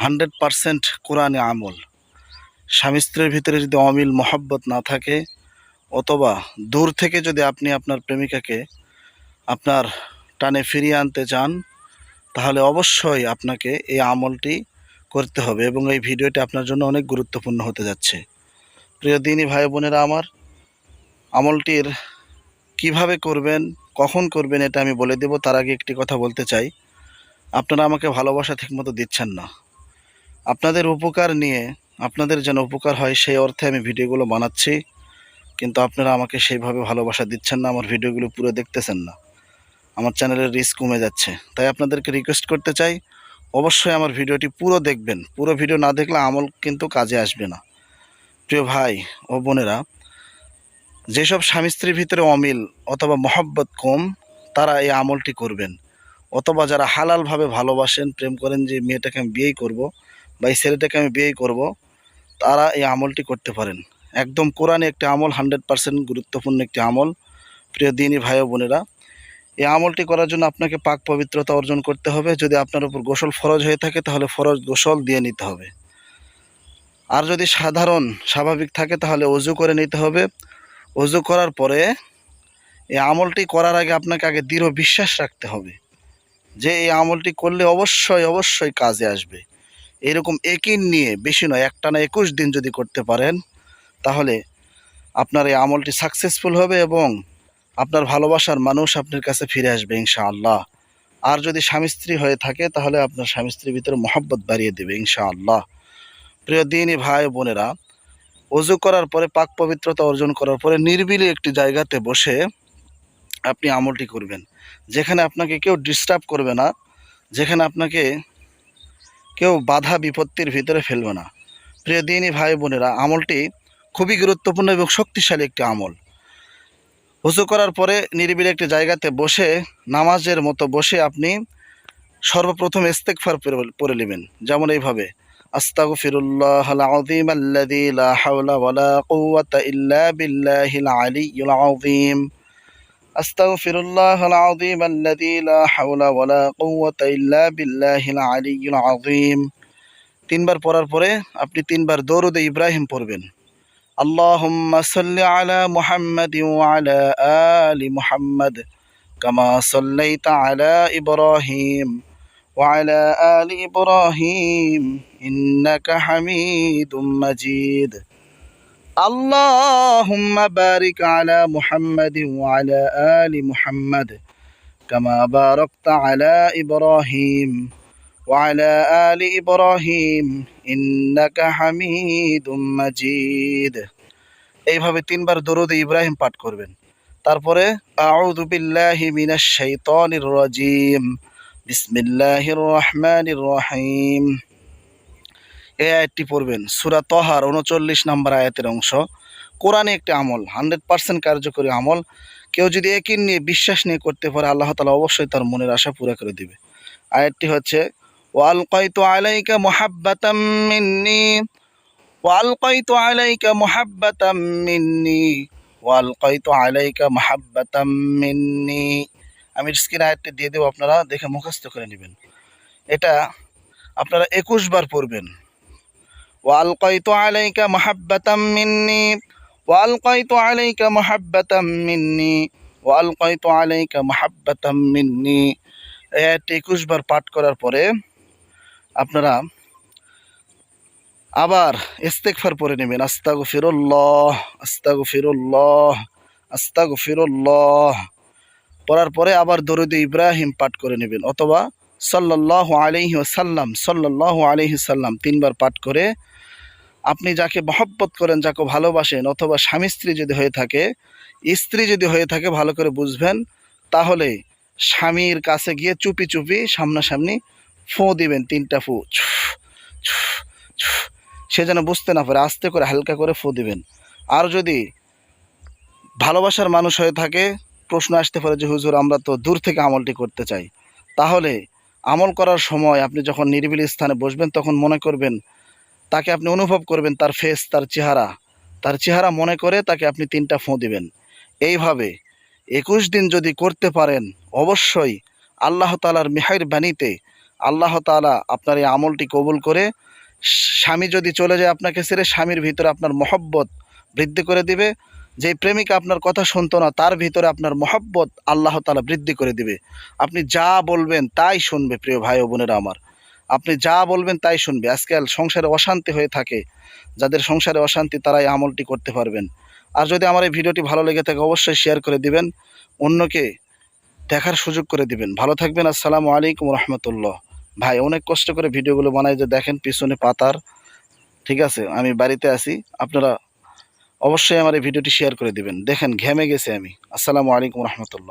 Hundred percent কোরআনে আমল। স্বামী স্ত্রীর ভিতরে যদি অমিল মহাব্বত না থাকে, অথবা দূর থেকে যদি আপনি আপনার প্রেমিকাকে আপনার টানে ফিরিয়ে আনতে চান, তাহলে অবশ্যই আপনাকে এই আমলটি করতে হবে এবং এই ভিডিওটি আপনার জন্য অনেক গুরুত্বপূর্ণ হতে যাচ্ছে। প্রিয় দিনী ভাই বোনেরা আমার, আমলটির কীভাবে করবেন, কখন করবেন এটা আমি বলে দেব। তার আগে একটি কথা বলতে চাই। আপনারা আমাকে ভালোবাসা ঠিকমতো দিচ্ছেন না। আপনাদের উপকার নিয়ে, আপনাদের যেন উপকার হয় সেই অর্থে আমি ভিডিওগুলো বানাচ্ছি, কিন্তু আপনারা আমাকে সেইভাবে ভালোবাসা দিচ্ছেন না, আমার ভিডিওগুলো পুরো দেখতেছেন না। আমার চ্যানেলের রিস্ক কমে যাচ্ছে। তাই আপনাদেরকে রিকোয়েস্ট করতে চাই, অবশ্যই আমার ভিডিওটি পুরো দেখবেন। পুরো ভিডিও না দেখলে আমল কিন্তু কাজে আসবে না। প্রিয় ভাই ও বোনেরা, যেসব স্বামী স্ত্রীর ভিতরে অমিল অথবা মহব্বত কম, তারা এই আমলটি করবেন। অথবা যারা হালালভাবে ভালোবাসেন, প্রেম করেন যে, মেয়েটাকে আমি বিয়েই করব বা এই ছেলেটাকে আমি বিয়েই করব, তারা এই আমলটি করতে পারেন। একদম কোরআনে একটি আমল, হান্ড্রেড পার্সেন্ট গুরুত্বপূর্ণ একটি আমল। প্রিয় দিনী ভাই বোনেরা, এই আমলটি করার জন্য আপনাকে পাক পবিত্রতা অর্জন করতে হবে। যদি আপনার উপর গোসল ফরজ হয়ে থাকে, তাহলে ফরজ গোসল দিয়ে নিতে হবে। আর যদি সাধারণ, স্বাভাবিক থাকে, তাহলে অজু করে নিতে হবে। অজু করার পরে এই আমলটি করার আগে আপনাকে আগে দৃঢ় বিশ্বাস রাখতে হবে। যে এই আমলটি করলে অবশ্যই অবশ্যই কাজে আসবে। এরকম একিন নিয়ে, বেশি নয়, একটা না একুশ দিন যদি করতে পারেন, তাহলে আপনার এই আমলটি সাকসেসফুল হবে এবং আপনার ভালোবাসার মানুষ আপনার কাছে ফিরে আসবে ইনশাআল্লাহ। আর যদি স্বামী স্ত্রী হয়ে থাকে, তাহলে আপনার স্বামী স্ত্রীর ভিতরে মহব্বত বাড়িয়ে দেবে ইনশাআল্লাহ। প্রিয় দিনী ভাই বোনেরা, অজু করার পরে পাক পবিত্রতা অর্জন করার পরে নির্বিলি একটি জায়গাতে বসে আপনি আমলটি করবেন। যেখানে আপনাকে কেউ ডিস্টার্ব করবে না, যেখানে আপনাকে কেউ বাধা বিপত্তির ভিতরে ফেলবে না। প্রিয় দিনী ভাই বোনেরা, আমলটি খুবই গুরুত্বপূর্ণ এবং শক্তিশালী একটি আমল। উঁচু করার পরে নিরিবিলি একটি জায়গাতে বসে, নামাজের মতো বসে আপনি সর্বপ্রথম ইস্তেকফার পড়ে নেবেন। যেমন এইভাবে আস্তাগফিরুল্লাহ আল-আযীম আল্লাযী লা হাওলা ইল্লা আযীম। আস্তাগফিরুল্লাহ আল-আযীম আল্লাযী লা হাওলা ওয়ালা কুওয়াতা ইল্লা বিল্লাহিল আলিয়্যিল আযীম তিনবার পড়ার পরে আপনি তিনবার দরুদে ইব্রাহিম পড়বেন اللهم صل على محمد وعلى آل محمد كما صليت على إبراهيم وعلى آل إبراهيم إنك আল্লাহুম্মা বারিক আলা মুহাম্মাদ ওয়া আলা আলি মুহাম্মাদ কামা বারাকতা আলা ইব্রাহিম ওয়া আলি ইব্রাহিম ইন্নাকা এইভাবে তিনবার দরুদ ইব্রাহিম পাঠ করবেন। তারপরে, আউযু বিল্লাহি মিনাশ শাইতানির রাজিম। বিসমিল্লাহির রহমানির রহিম। এ আয়াতটি পড়বেন। সুরা তহার উনচল্লিশ নম্বর আয়াতের অংশ। কোরআনে একটি আমল, হান্ড্রেড পার্সেন্ট কার্যকরী আমল। কেউ যদি একিন নিয়ে বিশ্বাস নিয়ে করতে পারে, আল্লাহ তালা অবশ্যই তার মনের আশা পুরা করে দিবে। আয়াতটি হচ্ছে ওয়াল ওয়ালকাইত আলাইকা মোহাব্বাতাম ওয়াল কয়তো আলাইকা মোহাব্বাতাম ওয়াল কয়তো আলাইকা মাহাব্বাতাম মিন্নি। আমি স্ক্রিন আয়াতটি দিয়ে দেবো, আপনারা দেখে মুখস্থ করে নেবেন। এটা আপনারা একুশ বার পড়বেন। وألقيت عليك محبة مني وألقيت عليك محبة مني وألقيت عليك محبة مني এই আয়াতটি একুশ বার পাঠ করার পরে আপনারা আবার ইস্তেকফার পরে নেবেন আস্তাগু ফিরুল্লাহ আস্তাগু ফিরুল্লাহ আস্তাগু ফিরুল্লাহ পড়ার পরে আবার দরুদ ইব্রাহিম পাঠ করে নেবেন অথবা সাল্লাহ আলহি সাল্লাম সাল্লাহ আলহি সাল্লাম তিনবার পাঠ করে আপনি যাকে মহব্বত করেন, যাকে ভালোবাসেন, অথবা স্বামী স্ত্রী যদি হয়ে থাকে, স্ত্রী যদি হয়ে থাকে, ভালো করে বুঝবেন, তাহলে স্বামীর কাছে গিয়ে চুপি চুপি সামনাসামনি ফু দিবেন, তিনটা ফু। সে যেন বুঝতে না পারে, আস্তে করে হালকা করে ফু দিবেন আর যদি ভালোবাসার মানুষ হয়ে থাকে, প্রশ্ন আসতে পারে যে, হুজুর, আমরা তো দূর থেকে আমলটি করতে চাই তাহলে আমল করার সময় আপনি যখন নিরিবিলি স্থানে বসবেন, তখন মনে করবেন, তাকে আপনি অনুভব করবেন তার ফেস তার চেহারা। তার চেহারা মনে করে তাকে আপনি তিনটা ফোঁ দিবেন। এইভাবে একুশ দিন যদি করতে পারেন, অবশ্যই আল্লাহ তালার মেহের বাণীতে আল্লাহ তাআলা আপনার এই আমলটি কবুল করে, স্বামী যদি চলে যায় আপনাকে ছেড়ে, স্বামীর ভিতরে আপনার মহব্বত বৃদ্ধি করে দিবে। যে প্রেমিকা আপনার কথা শুনতো না, তার ভিতরে আপনার মহব্বত আল্লাহ তালা বৃদ্ধি করে দিবে। আপনি যা বলবেন তাই শুনবে, প্রিয় ভাই ও বোনেরা আমার। আপনি যা বলবেন তাই শুনবে। আজকাল সংসারে অশান্তি হয়ে থাকে। যাদের সংসারে অশান্তি, তারাই আমলটি করতে পারবেন। আর যদি আমার এই ভিডিওটি ভালো লেগে থাকে, অবশ্যই শেয়ার করে দিবেন। অন্যকে দেখার সুযোগ করে দিবেন। ভালো থাকবেন। আসসালামু আলাইকুম রহমতুল্লাহ। ভাই, অনেক কষ্ট করে ভিডিওগুলো বানাই যে দেখেন, পিছনে পাতার। ঠিক আছে, আমি বাড়িতে আছি। আপনারা অবশ্যই আমার এই ভিডিওটি শেয়ার করে দিবেন। দেখেন ঘেমে গেছে আমি। আসসালামু আলাইকুম রহমতুল্লাহ।